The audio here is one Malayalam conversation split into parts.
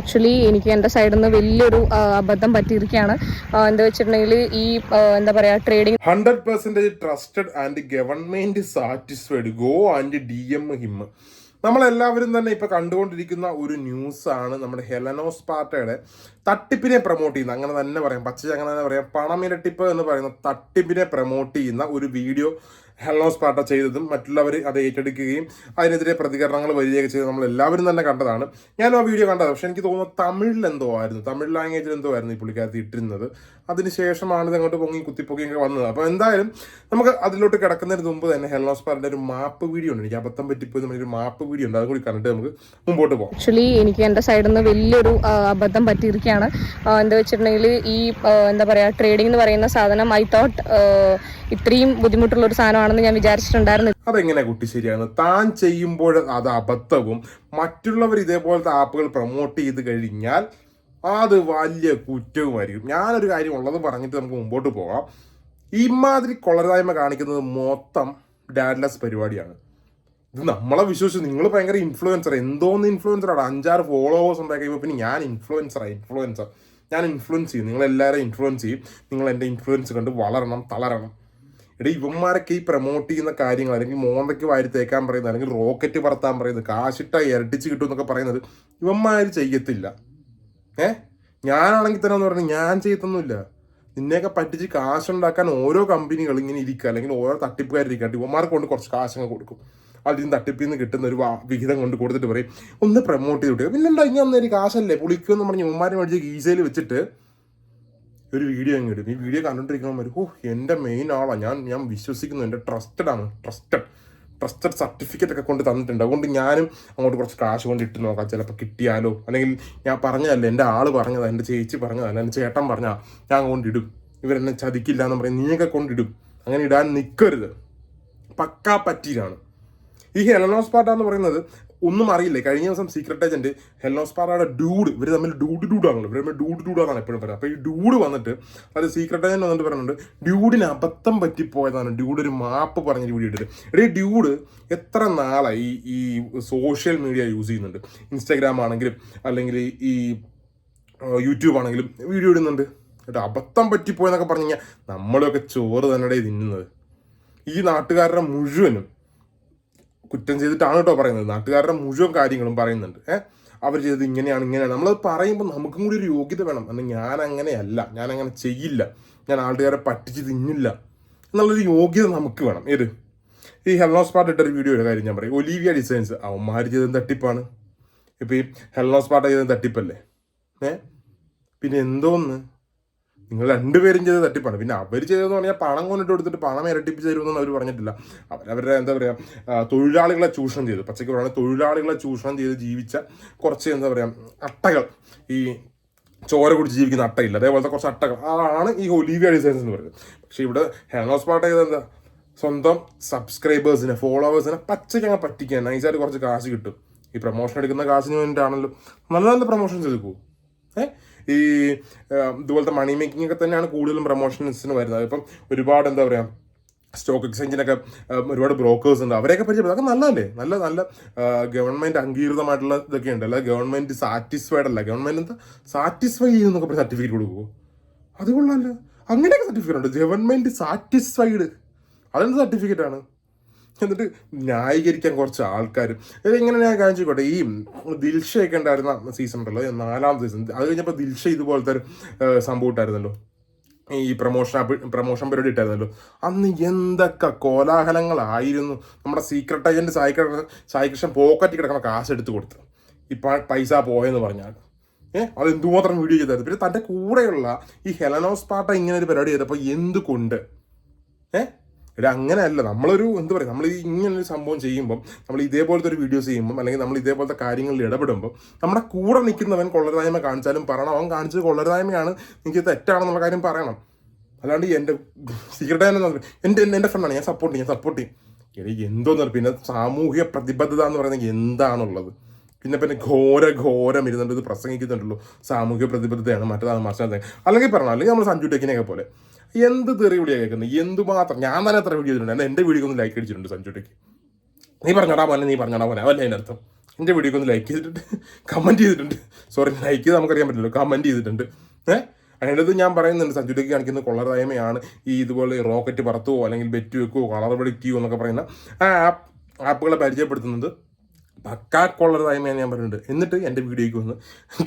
ആക്ച്വലി എനിക്ക് എന്റെ സൈഡിൽ നിന്ന് വലിയൊരു അബദ്ധം പറ്റിയിരിക്കുകയാണ്. എന്താ വെച്ചിട്ടുണ്ടെങ്കിൽ ഈ എന്താ പറയാ trading hundred percentage trusted and government satisfied go and D M him നമ്മളെല്ലാവരും തന്നെ ഇപ്പൊ കണ്ടുകൊണ്ടിരിക്കുന്ന ഒരു ന്യൂസ് ആണ് നമ്മുടെ ഹെലനോസ് പാർട്ടയുടെ തട്ടിപ്പിനെ പ്രൊമോട്ട് ചെയ്യുന്ന അങ്ങനെ തന്നെ പറയാം. പച്ച അങ്ങനെ തന്നെ പറയാം. പണമിരട്ടിപ്പ് എന്ന് പറയുന്ന തട്ടിപ്പിനെ പ്രൊമോട്ട് ചെയ്യുന്ന ഒരു വീഡിയോ ഹെലനോസ് സ്പാട്ട ചെയ്തതും മറ്റുള്ളവർ അത് ഏറ്റെടുക്കുകയും അതിനെതിരെ പ്രതികരണങ്ങൾ വരികയൊക്കെ ചെയ്ത് നമ്മൾ എല്ലാവരും തന്നെ കണ്ടതാണ്. ഞാൻ ആ വീഡിയോ കണ്ടത് പക്ഷെ എനിക്ക് തോന്നുന്നു തമിഴിൽ എന്തോ ആയിരുന്നു. തമിഴ് ലാംഗ്വേജിൽ എന്തോ ആയിരുന്നു ഈ പുള്ളിക്കാരത്തി ഇട്ടിരുന്നത്. അതിനുശേഷമാണ് ഇത് അങ്ങോട്ട് പൊങ്ങി കുത്തിപ്പൊക്കിയൊക്കെ വന്നത്. അപ്പോൾ എന്തായാലും നമുക്ക് അതിലോട്ട് കിടക്കുന്നതിന് മുമ്പ് തന്നെ ഹെല്ലോ പാറിന്റെ ഒരു മാപ്പ് വീഡിയോ ഉണ്ട്. എനിക്ക് അബദ്ധം പറ്റിപ്പോയി നമ്മുടെ ഒരു മാപ്പ് വീഡിയോ ഉണ്ട്. അതും കൂടി കണ്ടിട്ട് നമുക്ക് മുമ്പോട്ട് പോകാം ആക്ച്വലി എനിക്ക് എന്റെ സൈഡിൽ നിന്ന് വലിയൊരു അബദ്ധം പറ്റിയിരിക്കുകയാണ്. എന്താ വെച്ചിട്ടുണ്ടെങ്കിൽ ഈ എന്താ പറയുക ട്രേഡിംഗ് എന്ന് പറയുന്ന സാധനം ഐ തോട്ട് ഇത്രയും ബുദ്ധിമുട്ടുള്ള ഒരു സാധനമാണെന്ന് ഞാൻ വിചാരിച്ചിട്ടുണ്ടായിരുന്നു. അതെങ്ങനെ കുട്ടി ശരിയാണ്? താൻ ചെയ്യുമ്പോൾ അത് അബദ്ധവും മറ്റുള്ളവർ ഇതേപോലത്തെ ആപ്പുകൾ പ്രൊമോട്ട് ചെയ്ത് കഴിഞ്ഞാൽ അത് വലിയ കുറ്റവുമായിരിക്കും. ഞാനൊരു കാര്യം ഉള്ളത് പറഞ്ഞിട്ട് നമുക്ക് മുമ്പോട്ട് പോകാം ഇമാതിരി കൊളരായ്മ കാണിക്കുന്നത് മൊത്തം ഡാഡ്ലെസ് പരിപാടിയാണ്. ഇത് നമ്മളെ വിശ്വസിച്ച് നിങ്ങൾ ഭയങ്കര ഇൻഫ്ലുവൻസർ എന്തോന്ന് ഇൻഫ്ലുവൻസറാണ് അഞ്ചാറ് ഫോളോവേഴ്സ് കഴിയുമ്പോൾ പിന്നെ ഞാൻ ഇൻഫ്ലുവൻസറാണ് ഇൻഫ്ലുവൻസർ ഞാൻ ഇൻഫ്ലുവൻസ് ചെയ്യും. നിങ്ങൾ എല്ലാവരും ഇൻഫ്ലുവൻസ് ചെയ്യും. നിങ്ങൾ എന്റെ ഇൻഫ്ലുവൻസ് കണ്ട് വളരണം തളരണം. എടാ ഇവന്മാരൊക്കെ ഈ പ്രൊമോട്ട് ചെയ്യുന്ന കാര്യങ്ങൾ അല്ലെങ്കിൽ മോന്തയ്ക്ക് വാരി തേക്കാൻ പറയുന്നത് അല്ലെങ്കിൽ റോക്കറ്റ് പറത്താൻ പറയുന്നത് കാശിട്ട ഇരട്ടിച്ച് കിട്ടും എന്നൊക്കെ പറയുന്നത് ഇവന്മാർ ചെയ്യത്തില്ല. ഏ? ഞാനാണെങ്കിൽ തന്നെ എന്ന് പറഞ്ഞാൽ ഞാൻ ചെയ്യത്തൊന്നുമില്ല. നിന്നെയൊക്കെ പറ്റിച്ച് കാശുണ്ടാക്കാൻ ഓരോ കമ്പനികൾ ഇങ്ങനെ ഇരിക്കുക അല്ലെങ്കിൽ ഓരോ തട്ടിപ്പുകാരിരിക്കാണ്ട് ഇവന്മാർക്ക് കൊണ്ട് കുറച്ച് കാശങ്ങ് കൊടുക്കും. അതിൽ നിന്ന് തട്ടിപ്പിൽ നിന്ന് കിട്ടുന്ന ഒരു വിഹിതം കൊണ്ട് കൊടുത്തിട്ട് പറയും ഒന്ന് പ്രൊമോട്ട് ചെയ്ത് വിട്ടുക പിന്നെന്താ ഇങ്ങനെ ഒന്നൊരു കാശല്ലേ പുളിക്കുമെന്ന് പറഞ്ഞ് ഇവന്മാരെ മേടിച്ച് ഗീസയിൽ വെച്ചിട്ട് ഒരു വീഡിയോ അങ്ങ് ഇടും. ഈ വീഡിയോ കണ്ടോണ്ടിരിക്കുമ്പോൾ ഓ എന്റെ മെയിൻ ആളാണ് ഞാൻ ഞാൻ വിശ്വസിക്കുന്നു. എന്റെ ട്രസ്റ്റഡ് ആണ്. ട്രസ്റ്റഡ് ട്രസ്റ്റഡ് സർട്ടിഫിക്കറ്റ് ഒക്കെ കൊണ്ട് തന്നിട്ടുണ്ട്. അതുകൊണ്ട് ഞാനും അങ്ങോട്ട് കുറച്ച് കാശ് കൊണ്ട് ഇട്ട് നോക്കാം. ചിലപ്പോൾ കിട്ടിയാലോ. അല്ലെങ്കിൽ ഞാൻ പറഞ്ഞതല്ല എന്റെ ആൾ പറഞ്ഞതാ എന്റെ ചേച്ചി പറഞ്ഞതല്ല എന്റെ ചേട്ടൻ പറഞ്ഞാ ഞാൻ കൊണ്ടിടും ഇവരെന്നെ ചതിക്കില്ല എന്ന് പറയും. നീയൊക്കെ കൊണ്ടിടും അങ്ങനെ ഇടാൻ നിൽക്കരുത് പക്കാ പറ്റീരാണ് ഈ ഹെലനോസ് പാർട്ട എന്ന് പറയുന്നത് ഒന്നും അറിയില്ലേ? കഴിഞ്ഞ ദിവസം സീക്രട്ട് ഏജന്റ് ഹെലനോസ് പാർട്ടയുടെ ഡൂഡ് ഇവർ തമ്മിൽ ഡൂഡ് ഡൂഡാണല്ലോ ഇവർ തമ്മിൽ ഡൂഡ് ഡൂഡാണ് എപ്പോഴും പറയുന്നത് അപ്പോൾ ഈ ഡൂഡ് വന്നിട്ട് അത് സീക്രട്ട് ഏജന്റ് വന്നിട്ട് പറയുന്നുണ്ട് ഡ്യൂഡിന് അബദ്ധം പറ്റിപ്പോയതാണ്. ഡ്യൂഡ് ഒരു മാപ്പ് പറഞ്ഞ് വീഡിയോ ഇട്ടിട്ട്. എടീ ഡ്യൂഡ് എത്ര നാളായി ഈ സോഷ്യൽ മീഡിയ യൂസ് ചെയ്യുന്നുണ്ട്? ഇൻസ്റ്റാഗ്രാം ആണെങ്കിലും അല്ലെങ്കിൽ ഈ യൂട്യൂബ് ആണെങ്കിലും വീഡിയോ ഇടുന്നുണ്ട്. എന്നിട്ട് അബദ്ധം പറ്റിപ്പോയെന്നൊക്കെ പറഞ്ഞു കഴിഞ്ഞാൽ നമ്മളൊക്കെ ചോറ് തന്നെ തിന്നുന്നത്. ഈ നാട്ടുകാരുടെ മുഴുവനും കുറ്റം ചെയ്തിട്ടാണ് കേട്ടോ പറയുന്നത്. നാട്ടുകാരുടെ മുഴുവൻ കാര്യങ്ങളും പറയുന്നുണ്ട്. ഏഹ് അവർ ചെയ്തത് ഇങ്ങനെയാണ് ഇങ്ങനെയാണ്. നമ്മളത് പറയുമ്പോൾ നമുക്കും കൂടി ഒരു യോഗ്യത വേണം. എന്നാൽ ഞാൻ അങ്ങനെയല്ല ഞാൻ അങ്ങനെ ചെയ്യില്ല. ഞാൻ ആൾക്കാരെ പറ്റിച്ച് തിന്നില്ല. എന്നുള്ളൊരു യോഗ്യത നമുക്ക് വേണം. ഏത്? ഈ ഹെൽനോസ് പാർട്ട് ഇട്ടൊരു വീഡിയോയുടെ കാര്യം ഞാൻ പറയും. Olivia designs. അവന്മാർ ചെയ്തത് തട്ടിപ്പാണ്. ഇപ്പം ഈ ഹെൽനോസ് പാർട്ട് ചെയ്തത് തട്ടിപ്പല്ലേ? ഏ? പിന്നെ എന്തോന്ന്? നിങ്ങൾ രണ്ടുപേരും ചെയ്ത് തട്ടിപ്പാണ്. പിന്നെ അവർ ചെയ്തതെന്ന് പറഞ്ഞാൽ പണം കൊണ്ടിട്ട് കൊടുത്തിട്ട് പണം ഇരട്ടിപ്പിച്ച് തരുമെന്ന് അവർ പറഞ്ഞിട്ടില്ല. അവരവരുടെ എന്താ പറയുക തൊഴിലാളികളെ ചൂഷണം ചെയ്തു. പച്ചയ്ക്ക് പറയുന്നത് തൊഴിലാളികളെ ചൂഷണം ചെയ്ത് ജീവിച്ച കുറച്ച് എന്താ പറയുക അട്ടകൾ. ഈ ചോര കുടിച്ച് ജീവിക്കുന്ന അട്ടയില്ല. അതേപോലത്തെ കുറച്ച് അട്ടകൾ. അതാണ് ഈ ഒലീവിയ ഡിസൈൻസ് എന്ന് പറയുന്നത്. പക്ഷേ ഇവിടെ ഹെനോസ് പാട്ട് ചെയ്ത് എന്താ? സ്വന്തം സബ്സ്ക്രൈബേഴ്സിനെ ഫോളോവേഴ്സിനെ പച്ചയ്ക്ക് അങ്ങനെ പറ്റിക്കാൻ നൈസായിട്ട് കുറച്ച് കാശ് കിട്ടും. ഈ പ്രൊമോഷൻ എടുക്കുന്ന കാശിന് വേണ്ടിയിട്ടാണല്ലോ നല്ല നല്ല പ്രൊമോഷൻസ് എടുക്കൂ ഏ? ഈ ഇതുപോലത്തെ മണി മേക്കിംഗ് ഒക്കെ തന്നെയാണ് കൂടുതലും പ്രൊമോഷൻസിന് വരുന്നത്. ഇപ്പം ഒരുപാട് എന്താ പറയുക സ്റ്റോക്ക് എക്സ്ചേഞ്ചിനൊക്കെ ഒരുപാട് ബ്രോക്കേഴ്സ് ഉണ്ട്. അവരെയൊക്കെ പരിചയപ്പെടും അതൊക്കെ നല്ലതല്ലേ? നല്ല നല്ല ഗവൺമെന്റ് അംഗീകൃതമായിട്ടുള്ള ഇതൊക്കെ ഉണ്ട്. അല്ല ഗവൺമെന്റ് സാറ്റിസ്ഫൈഡ് അല്ല. ഗവൺമെന്റ് എന്താ? സാറ്റിസ്ഫൈ ചെയ്യുന്നൊക്കെ പറഞ്ഞ് സർട്ടിഫിക്കറ്റ് കൊടുക്കുമോ അത് കൊള്ളാമല്ലോ അങ്ങനെയൊക്കെ സർട്ടിഫിക്കറ്റ് ഉണ്ട്. ഗവൺമെന്റ് സാറ്റിസ്ഫൈഡ് അതെന്ത് സർട്ടിഫിക്കറ്റ് ആണ്? എന്നിട്ട് ന്യായീകരിക്കാൻ കുറച്ച് ആൾക്കാർ ഇങ്ങനെ ഞാൻ കാര്യം ചെയ്യട്ടെ ഈ ദിൽഷയൊക്കെ ഉണ്ടായിരുന്ന സീസൺ ഉണ്ടല്ലോ നാലാം സീസൺ അത് കഴിഞ്ഞപ്പോൾ ദിൽഷ ഇതുപോലത്തെ ഒരു സംഭവം ഇട്ടായിരുന്നല്ലോ. ഈ പ്രൊമോഷൻ പ്രൊമോഷൻ പരിപാടി ഇട്ടായിരുന്നല്ലോ. അന്ന് എന്തൊക്കെ കോലാഹലങ്ങളായിരുന്നു. നമ്മുടെ സീക്രട്ട് ഏജന്റ് സായി കൃഷ്ണൻ സായി കൃഷ്ണൻ പോക്കറ്റിൽ കിടക്കുന്ന കാശ് എടുത്ത് കൊടുത്ത്. ഇപ്പം പൈസ പോയെന്ന് പറഞ്ഞാൽ. ഏഹ് അത് എന്തുമാത്രം വീഡിയോ ചെയ്തായിരുന്നു. പിന്നെ തന്റെ കൂടെയുള്ള ഈ ഹെലനോസ് പാട്ട ഇങ്ങനെ ഒരു പരിപാടി ചെയ്തപ്പോൾ എന്തുകൊണ്ട്? ഏഹ് ഇത് അങ്ങനെയല്ല നമ്മളൊരു എന്താ പറയുക നമ്മൾ ഇങ്ങനെ ഇങ്ങനൊരു സംഭവം ചെയ്യുമ്പം നമ്മൾ ഇതേപോലത്തെ ഒരു വീഡിയോസ് ചെയ്യുമ്പം അല്ലെങ്കിൽ നമ്മൾ ഇതേപോലത്തെ കാര്യങ്ങളിൽ ഇടപെടുമ്പോൾ നമ്മുടെ കൂടെ നിൽക്കുന്നവൻ കൊള്ളരുതായ്മ കാണിച്ചാലും പറയണം. അവൻ കാണിച്ചത് കൊള്ളരുതായ്മയാണ്. എനിക്ക് തെറ്റാണെന്നുള്ള കാര്യം പറയണം. അല്ലാണ്ട് എന്റെ സീക്രട്ട് എന്റെ എന്റെ ഫ്രണ്ടാണ് ഞാൻ സപ്പോർട്ട് ചെയ്യും ഞാൻ സപ്പോർട്ട് ചെയ്യും. എനിക്ക് എന്തോന്ന്. പിന്നെ സാമൂഹിക പ്രതിബദ്ധത എന്ന് പറയുന്നത് എന്താണുള്ളത്? പിന്നെ പിന്നെ ഘോര ഘോരം ഇരുന്നിട്ട് ഇത് പ്രസംഗിക്കുന്നുണ്ടല്ലോ. സാമൂഹിക പ്രതിബദ്ധതയാണ് മറ്റേതാണ് മറിച്ചാണ് അല്ലെങ്കിൽ പറഞ്ഞാൽ അല്ലെങ്കിൽ നമ്മൾ സഞ്ജു ടെക്കിനെയൊക്കെ പോലെ. എന്ത് തെറി വിളിയാണ് കേൾക്കുന്നത് എന്തുമാത്രം? ഞാൻ തന്നെ എത്ര വീഡിയോ ചെയ്തിട്ടുണ്ട് എന്റെ വീഡിയോ ഒന്ന് ലൈക്ക് അടിച്ചിട്ടുണ്ട് സഞ്ജു ടെക്ക് നീ പറഞ്ഞോടാ പോലെ നീ പറഞ്ഞോടാ പോലെ അതല്ലേ അതിന്റെ അർത്ഥം? എന്റെ വീഡിയോക്ക് ഒന്ന് ലൈക്ക് ചെയ്തിട്ടുണ്ട്. കമന്റ് ചെയ്തിട്ടുണ്ട്. സോറി ലൈക്ക് ചെയ്ത് നമുക്കറിയാൻ പറ്റില്ല കമന്റ് ചെയ്തിട്ടുണ്ട്. ഏഹ് അത് ഞാൻ പറയുന്നുണ്ട്. സഞ്ജുലേക്ക് കാണിക്കുന്ന കൊള്ളരായ്മയാണ് ഈ ഇതുപോലെ റോക്കറ്റ് പറത്തുവോ അല്ലെങ്കിൽ ബെറ്റ് വെക്കുവോ കളർ പിടിക്കുകയോ എന്നൊക്കെ പറയുന്ന ആ ആപ്പ് ആപ്പുകളെ പരിചയപ്പെടുത്തുന്നത് പക്കാ കൊള്ളരുതായ്മയാണ് ഞാൻ പറഞ്ഞിട്ട് എന്നിട്ട് എന്റെ വീഡിയോയ്ക്ക് വന്ന്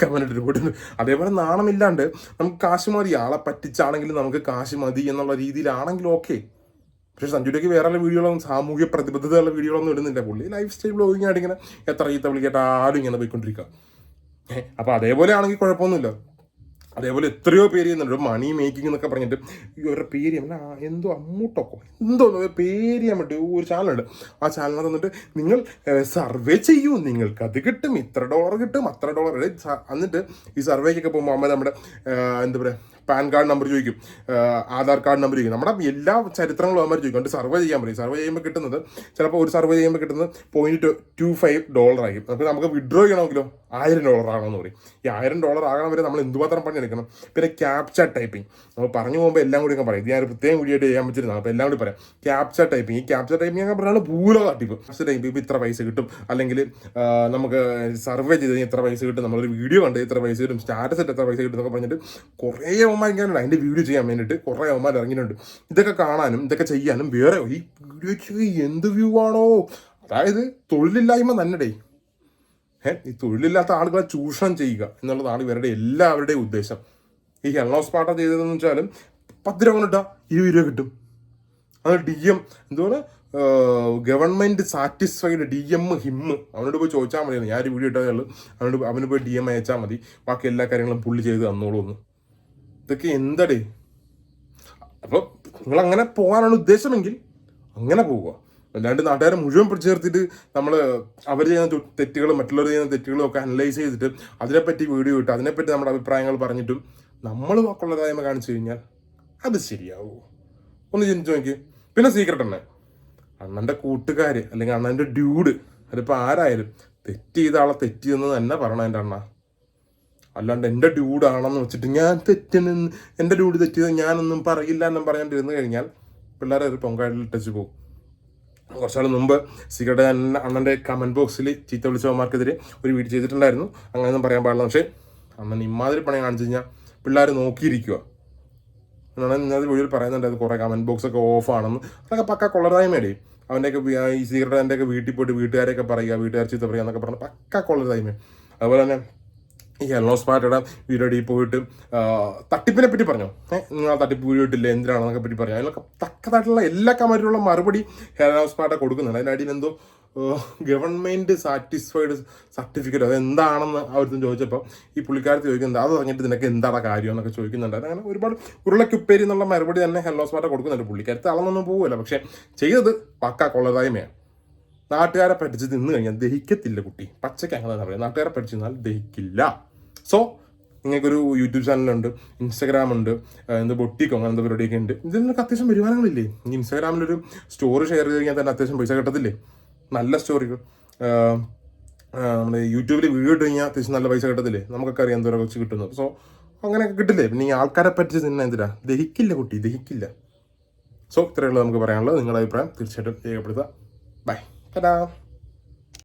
കമന്റ് ഇട്ട് പോയിട്ടുണ്ട് അതേപോലെ നാണമില്ലാണ്ട് നമുക്ക് കാശ് മതി. ആളെ പറ്റിച്ചാണെങ്കിലും നമുക്ക് കാശ് മതി എന്നുള്ള രീതിയിലാണെങ്കിലും ഓക്കെ പക്ഷേ സഞ്ജുലേക്ക് വേറെ വീഡിയോകളും സാമൂഹ്യ പ്രതിബദ്ധതയുള്ള വീഡിയോകളൊന്നും ഇടുന്നില്ല. പുള്ളി ലൈഫ് സ്റ്റൈൽ ബ്ലോഗിങ് ആയിട്ട് ഇങ്ങനെ എത്ര ചീത്ത ആരും ഇങ്ങനെ പോയിക്കൊണ്ടിരിക്കുക. അപ്പോൾ അതേപോലെ ആണെങ്കിൽ കുഴപ്പമൊന്നുമില്ല. അതേപോലെ എത്രയോ പേര് ചെയ്യുന്നുണ്ട്. മണി മേക്കിംഗ് എന്നൊക്കെ പറഞ്ഞിട്ട് ഇവരുടെ പേര് എന്തോ അമ്മൂട്ടൊക്കെ എന്തോ പേര് ചെയ്യാൻ പറ്റും ഒരു ചാനലുണ്ട് ആ ചാനലിനകത്ത് വന്നിട്ട് നിങ്ങൾ സർവേ ചെയ്യൂ. നിങ്ങൾക്ക് അത് കിട്ടും. ഇത്ര ഡോളർ കിട്ടും. അത്ര ഡോളർ എന്നിട്ട് ഈ സർവേക്കൊക്കെ പോകുമ്പോൾ അമ്മ നമ്മുടെ എന്താ പറയുക പാൻ കാർഡ് നമ്പർ ചോദിക്കും. ആധാർ കാർഡ് നമ്പർ ചോദിക്കും. നമ്മുടെ എല്ലാ ചരിത്രങ്ങളും അവന്മാർ ചോദിക്കും. എന്നിട്ട് സർവേ ചെയ്യാൻ പറയും. സർവേ ചെയ്യുമ്പോൾ കിട്ടുന്നത് ചിലപ്പോൾ ഒരു സർവേ ചെയ്യുമ്പോൾ കിട്ടുന്നത് പോയിന്റ് ടു ഫൈവ് ഡോളർ ആയി അപ്പോൾ നമുക്ക് വിഡ്രോ ചെയ്യണമെങ്കിലോ? ആയിരം ഡോളർ ആകണമെന്ന് പറയും. ഈ ആയിരം ഡോളർ ആകണം വരെ നമ്മൾ എന്തുമാത്രം പണിയെടുക്കണം പിന്നെ ക്യാപ്ച ടൈപ്പിംഗ് നമ്മൾ പറഞ്ഞു പോകുമ്പോൾ എല്ലാം കൂടി ഒക്കെ പറയും. ഞാൻ പ്രത്യേകം കൂടിയായിട്ട് ചെയ്യാൻ പറ്റുന്നതാണ് അപ്പോൾ എല്ലാം കൂടി പറയാം. ക്യാപ്ച ടൈപ്പിംഗ് ഈ ക്യാപ്ച ടൈപ്പിംഗ് ഒക്കെ പറഞ്ഞാൽ ഭൂല തട്ടിപ്പ് ക്യാപ്ച ടൈപ്പ് ഇപ്പോൾ ഇത്ര പൈസ കിട്ടും. അല്ലെങ്കിൽ നമുക്ക് സർവേ ചെയ്ത് ഇത്ര പൈസ കിട്ടും. നമ്മളൊരു വീഡിയോ കണ്ട് ഇത്ര പൈസ കിട്ടും. സ്റ്റാറ്റസ് ഇട്ട് എത്ര പൈസ കിട്ടും എന്നൊക്കെ പറഞ്ഞിട്ട് കുറേ അവന്മാർ ഇങ്ങനെ അതിന്റെ വീഡിയോ ചെയ്യാൻ വേണ്ടിയിട്ട് കുറേ അവന്മാർ ഇറങ്ങിയിട്ടുണ്ട്. ഇതൊക്കെ കാണാനും ഇതൊക്കെ ചെയ്യാനും വേറെ ഈ വീഡിയോയ്ക്ക് എന്ത് വ്യൂ ആണോ? അതായത് തൊഴിലില്ലായ്മ തന്നെ ഏഹ് ഈ തൊഴിലില്ലാത്ത ആളുകളെ ചൂഷണം ചെയ്യുക എന്നുള്ളതാണ് ഇവരുടെ എല്ലാവരുടെയും ഉദ്ദേശം. ഈ ഹെൽനോസ് പാട്ട ചെയ്തതെന്ന് വെച്ചാലും പത്ത് രൂപ കൊണ്ടിട്ടാ ഇരുപത് രൂപ കിട്ടും. അത് D M എന്തുപോലെ government satisfied D M him അവനോട് പോയി ചോദിച്ചാൽ മതി. ഞാൻ വീഡിയോ ഇട്ടാൽ അവനോട് അവന് പോയി ഡി എം അയച്ചാൽ മതി. ബാക്കി എല്ലാ കാര്യങ്ങളും പുള്ളി ചെയ്ത് തന്നോളൂ എന്ന്. ഇതൊക്കെ എന്തടേ? അപ്പോൾ നിങ്ങൾ അങ്ങനെ പോകാനാണ് ഉദ്ദേശമെങ്കിൽ അങ്ങനെ പോവുക. അല്ലാണ്ട് നാട്ടുകാരെ മുഴുവൻ പിടിച്ചു നിർത്തിയിട്ട് നമ്മൾ അവർ ചെയ്യുന്ന തെറ്റുകളും മറ്റുള്ളവർ ചെയ്യുന്ന തെറ്റുകളും ഒക്കെ അനലൈസ് ചെയ്തിട്ട് അതിനെപ്പറ്റി വീഡിയോ ഇട്ട് അതിനെപ്പറ്റി നമ്മുടെ അഭിപ്രായങ്ങൾ പറഞ്ഞിട്ടും നമ്മൾ വാക്കുള്ളതായ്മ കാണിച്ചു കഴിഞ്ഞാൽ അത് ശരിയാവൂ? ഒന്ന് ചിന്തിച്ചു നോക്കി പിന്നെ സീക്രട്ട് തന്നെ അണ്ണന്റെ കൂട്ടുകാർ അല്ലെങ്കിൽ അണ്ണന്റെ ഡ്യൂഡ് അതിപ്പോൾ ആരായാലും തെറ്റ് ചെയ്ത ആളെ തെറ്റിയെന്ന് തന്നെ പറയണം എന്റെ അണ്ണ. അല്ലാണ്ട് എന്റെ ഡ്യൂഡാണെന്ന് വെച്ചിട്ട് ഞാൻ തെറ്റെന്ന് എന്റെ ഡ്യൂഡ് തെറ്റിയത് ഞാനൊന്നും പറയില്ല എന്നും പറയാണ്ടിരുന്നു കഴിഞ്ഞാൽ പിള്ളേരെ ഒരു പൊങ്കാലിൽ ടച്ച് പോകും കുറച്ചാൾ മുമ്പ് സിഗയുടെ അണ്ണന്റെ കമന്റ് ബോക്സിൽ ചീത്ത വിളിച്ചവന്മാർക്കെതിരെ ഒരു വീഡിയോ ചെയ്തിട്ടുണ്ടായിരുന്നു. അങ്ങനെയൊന്നും പറയാൻ പാടില്ല. പക്ഷേ അണ്ണൻ ഇമാതിരി പണി കാണിച്ചു കഴിഞ്ഞാൽ പിള്ളേർ നോക്കിയിരിക്കുക എന്നാണ് ഇന്നത്തെ വീഡിയോയിൽ പറയുന്നുണ്ടായിരുന്നു കുറേ കമന്റ് ബോക്സൊക്കെ ഓഫാണെന്ന് അതൊക്കെ പക്ക കൊള്ളതായ്മയുടെ അവന്റെയൊക്കെ ഈ സിഗരറ്റ് അതിന്റെയൊക്കെ വീട്ടിൽ പോയിട്ട് വീട്ടുകാരെയൊക്കെ പറയുക വീട്ടുകാർ ചീത്ത പറയുക എന്നൊക്കെ പറഞ്ഞാൽ പക്ക കൊള്ളരായ്മ. അതുപോലെ തന്നെ ഈ ഹെല്ലോ സ്പാറ്റയുടെ വീഡിയോയിൽ പോയിട്ട് തട്ടിപ്പിനെ പറ്റി പറഞ്ഞോ? നിങ്ങൾ ആ തട്ടിപ്പ് വീഡിയോ ഇട്ടില്ല എന്തിനാണെന്നൊക്കെ പറ്റി പറഞ്ഞു? അതിലൊക്കെ തക്കതായിട്ടുള്ള എല്ലാ കമന്റിലുള്ള മറുപടി ഹെലോസ് സ്പാറ്റ കൊടുക്കുന്നുണ്ട്. അതിന്റെ അടിയിൽ എന്തോ ഗവൺമെന്റ് സാറ്റിസ്ഫൈഡ് സർട്ടിഫിക്കറ്റ് അത് എന്താണെന്ന് അവർക്കും ചോദിച്ചപ്പോൾ ഈ പുള്ളിക്കാരത്ത് ചോദിക്കുന്നത് അത് പറഞ്ഞിട്ട് നിനക്ക് എന്താണ് കാര്യം എന്നൊക്കെ ചോദിക്കുന്നുണ്ട്. അങ്ങനെ ഒരുപാട് ഉരുളക്കുപ്പേരി എന്നുള്ള മറുപടി തന്നെ ഹെലോസ് സ്പാറ്റ കൊടുക്കുന്നുണ്ട് പുള്ളിക്കാരത്ത്. അളന്നൊന്നും പോവില്ല പക്ഷേ ചെയ്തത് പക്ക കൊള്ളതായ്മയാണ് നാട്ടുകാരെ പഠിച്ച് നിന്ന് കഴിഞ്ഞാൽ ദഹിക്കത്തില്ല കുട്ടി. പച്ചയ്ക്ക് അങ്ങനെ പറയാം നാട്ടുകാരെ പഠിച്ച് നിന്നാൽ ദഹിക്കില്ല. സോ നിങ്ങൾക്കൊരു യൂട്യൂബ് ചാനലുണ്ട് ഇൻസ്റ്റാഗ്രാം ഉണ്ട് എന്താ എന്ത് ബൊട്ടിക്കോ അങ്ങനെ എന്താ പരിപാടിയൊക്കെ ഉണ്ട്. ഇതിനൊക്കെ അത്യാവശ്യം വരുമാനങ്ങളില്ലേ? ഇൻസ്റ്റാഗ്രാമിലൊരു സ്റ്റോറി ഷെയർ ചെയ്ത് കഴിഞ്ഞാൽ തന്നെ അത്യാവശ്യം പൈസ കിട്ടത്തില്ലേ? നല്ല സ്റ്റോറികൾ. നമ്മുടെ യൂട്യൂബിൽ വീഡിയോ ഇട്ട് കഴിഞ്ഞാൽ അത്യാവശ്യം നല്ല പൈസ കിട്ടത്തില്ലേ? നമുക്കൊക്കെ അറിയാം എന്തോരം കുറച്ച് കിട്ടുന്നത്. സോ അങ്ങനെയൊക്കെ കിട്ടില്ലേ? പിന്നെ ഈ ആൾക്കാരെ പറ്റിച്ച് തന്നെ എന്തിനാ? ദഹിക്കില്ല കുട്ടി ദഹിക്കില്ല. സോ ഇത്രയുള്ളൂ നമുക്ക് പറയാനുള്ളത്. നിങ്ങളുടെ അഭിപ്രായം തീർച്ചയായിട്ടും രേഖപ്പെടുത്തുക. ബൈ 拜拜。